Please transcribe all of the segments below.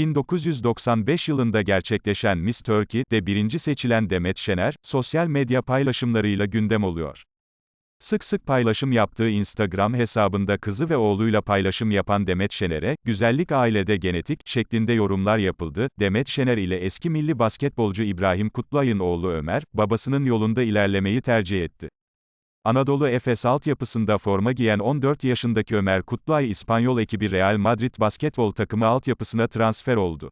1995 yılında gerçekleşen Miss Turkey'de birinci seçilen Demet Şener, sosyal medya paylaşımlarıyla gündem oluyor. Sık sık paylaşım yaptığı Instagram hesabında kızı ve oğluyla paylaşım yapan Demet Şener'e, güzellik ailede genetik, şeklinde yorumlar yapıldı. Demet Şener ile eski milli basketbolcu İbrahim Kutluay'ın oğlu Ömer, babasının yolunda ilerlemeyi tercih etti. Anadolu Efes altyapısında forma giyen 14 yaşındaki Ömer Kutluay İspanyol ekibi Real Madrid basketbol takımı altyapısına transfer oldu.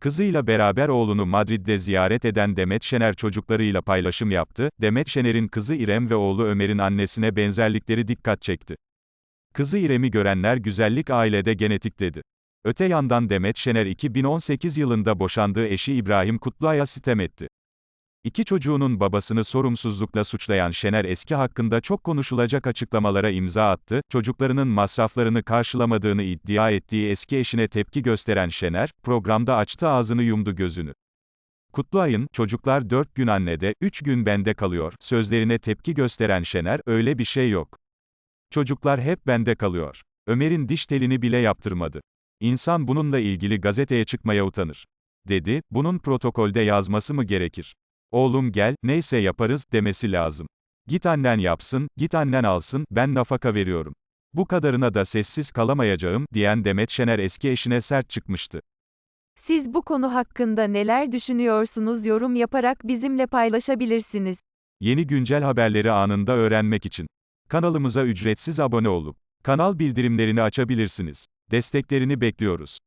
Kızıyla beraber oğlunu Madrid'de ziyaret eden Demet Şener çocuklarıyla paylaşım yaptı. Demet Şener'in kızı İrem ve oğlu Ömer'in annesine benzerlikleri dikkat çekti. Kızı İrem'i görenler güzellik ailede genetik dedi. Öte yandan Demet Şener 2018 yılında boşandığı eşi İbrahim Kutluay'a sitem etti. İki çocuğunun babasını sorumsuzlukla suçlayan Şener eski hakkında çok konuşulacak açıklamalara imza attı, çocuklarının masraflarını karşılamadığını iddia ettiği eski eşine tepki gösteren Şener, programda açtı ağzını yumdu gözünü. Kutluay'ın, çocuklar 4 gün annede, 3 gün bende kalıyor, sözlerine tepki gösteren Şener, öyle bir şey yok. Çocuklar hep bende kalıyor. Ömer'in diş telini bile yaptırmadı. İnsan bununla ilgili gazeteye çıkmaya utanır. Dedi, bunun protokolde yazması mı gerekir? Oğlum gel, neyse yaparız, demesi lazım. Git annen yapsın, git annen alsın, ben nafaka veriyorum. Bu kadarına da sessiz kalamayacağım, diyen Demet Şener eski eşine sert çıkmıştı. Siz bu konu hakkında neler düşünüyorsunuz yorum yaparak bizimle paylaşabilirsiniz. Yeni güncel haberleri anında öğrenmek için kanalımıza ücretsiz abone olup kanal bildirimlerini açabilirsiniz. Desteklerini bekliyoruz.